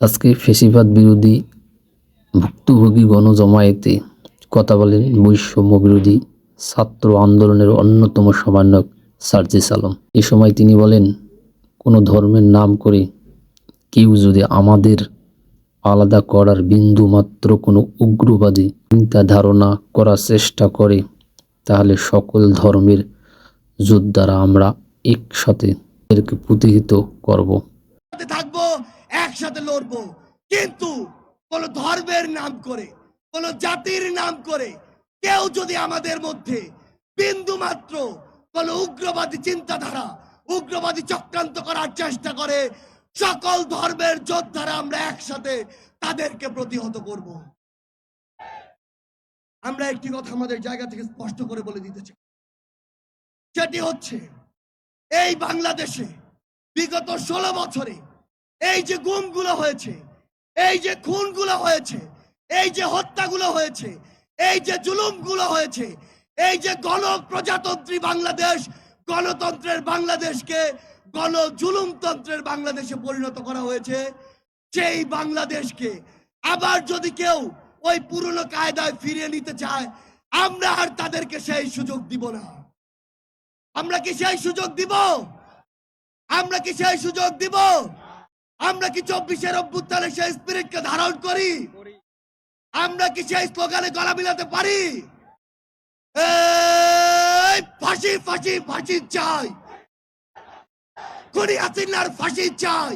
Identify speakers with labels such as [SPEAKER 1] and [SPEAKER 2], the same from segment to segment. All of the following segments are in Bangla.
[SPEAKER 1] আজকে ফেসিবাদ বিরোধী ভুক্তভোগী গণজমায়েতে কথা বলেন বৈষম্য বিরোধী ছাত্র আন্দোলনের অন্যতম সমন্বয়ক সার্জিস আলম এ সময় তিনি বলেন, কোনো ধর্মের নাম করে কেউ যদি আমাদের আলাদা করার বিন্দুমাত্র কোনো উগ্রবাদী চিন্তা ধারণা করার চেষ্টা করে, তাহলে সকল ধর্মের যোদ্ধারা আমরা একসাথে এদেরকে প্রতিহিত করব।
[SPEAKER 2] লড়বো। কিন্তু কোন ধর্মের নাম করে, কোন জাতির নাম করে কেউ যদি আমাদের মধ্যে বিন্দু মাত্র কোন উগ্রবাদী চিন্তাধারা, উগ্রবাদী চক্রান্ত করার চেষ্টা করে, সকল ধর্মের যোদ্ধারা আমরা একসাথে তাদেরকে প্রতিহত করব। আমরা একটি কথা আমাদের জায়গা থেকে স্পষ্ট করে বলে দিতে চাই। সেটি হচ্ছে, এই বাংলাদেশে বিগত ষোলো বছরে এই যে গুমগুলো হয়েছে, এই যে খুনগুলো হয়েছে, এই যে হত্যাগুলো হয়েছে, এই যে জুলুমগুলো হয়েছে, এই যে গণপ্রজাতন্ত্রী বাংলাদেশ, গণতন্ত্রের বাংলাদেশকে গণ জুলুমতন্ত্রের বাংলাদেশে পরিণত করা হয়েছে সেই বাংলাদেশকে আবার যদি কেউ ওই পুরনো কায়দায় ফিরিয়ে নিতে চায়, আমরা আর তাদেরকে সেই সুযোগ দিব না। আমরা কি সেই সুযোগ দিব? আমরা কি সেই সুযোগ দিব? আমরা কি চব্বিশের অভ্যুত্থানে সেই স্পিরিটকে ধারণ করি? আমরা কি সেই স্লোগানে গলা মিলাতে পারি? ফাঁসি ফাঁসি ফাঁসি চাই। খুনি হাসিনার ফাঁসি চাই।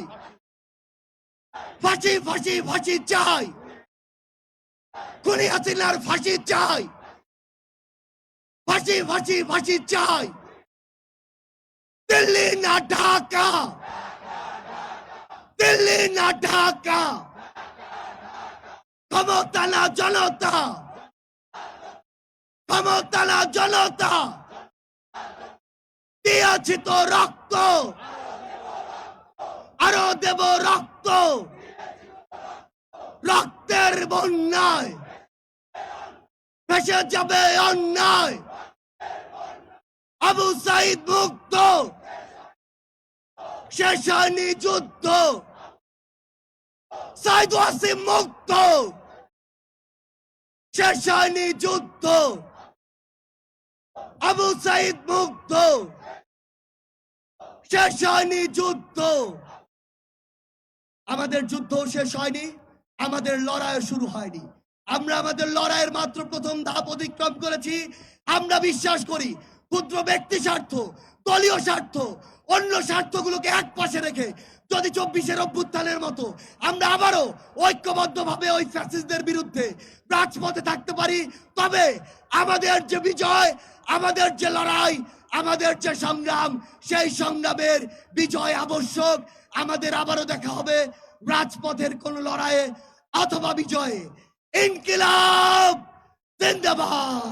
[SPEAKER 2] ফাঁসি ফাঁসি ফাঁসি চাই। খুনি ফাঁসি চাই। ফাঁসি ফাঁসি ফাঁসি চাই। দিল্লি না ঢাকা। দিল্লি না ঢাকা ক্ষমতা না জনতা ক্ষমতা না জনতা দিয়েছি তো রক্ত আরও দেব রক্ত রক্তের বন্যায় ভেসে যাবে অন্যায় আবু সাইদ মুক্ত শেষ যুদ্ধ সাইদ ওয়াসিম মুক্ত। যুদ্ধ। আবু সাইদ মুক্ত। যুদ্ধ। আমাদের যুদ্ধ শেষ হয়নি, আমাদের লড়াই শুরু হয়নি। আমরা আমাদের লড়াইয়ের মাত্র প্রথম ধাপ অতিক্রম করেছি। আমরা বিশ্বাস করি, ক্ষুদ্র ব্যক্তি স্বার্থ দলীয় স্বার্থ, অন্য স্বার্থগুলোকে এক পাশে রেখে যদি চব্বিশের অভ্যুত্থানের মতো আমরা আবারও ঐক্যবদ্ধভাবে ওই ফ্যাসিস্টদের বিরুদ্ধে রাজপথে থাকতে পারি, তবে আমাদের যে বিজয়, আমাদের যে লড়াই, আমাদের যে সংগ্রাম, সেই সংগ্রামের বিজয় আবশ্যক। আমাদের আবারও দেখা হবে রাজপথের কোন লড়াইয়ে অথবা বিজয়ে। ইনকিলাব! জিন্দাবাদ!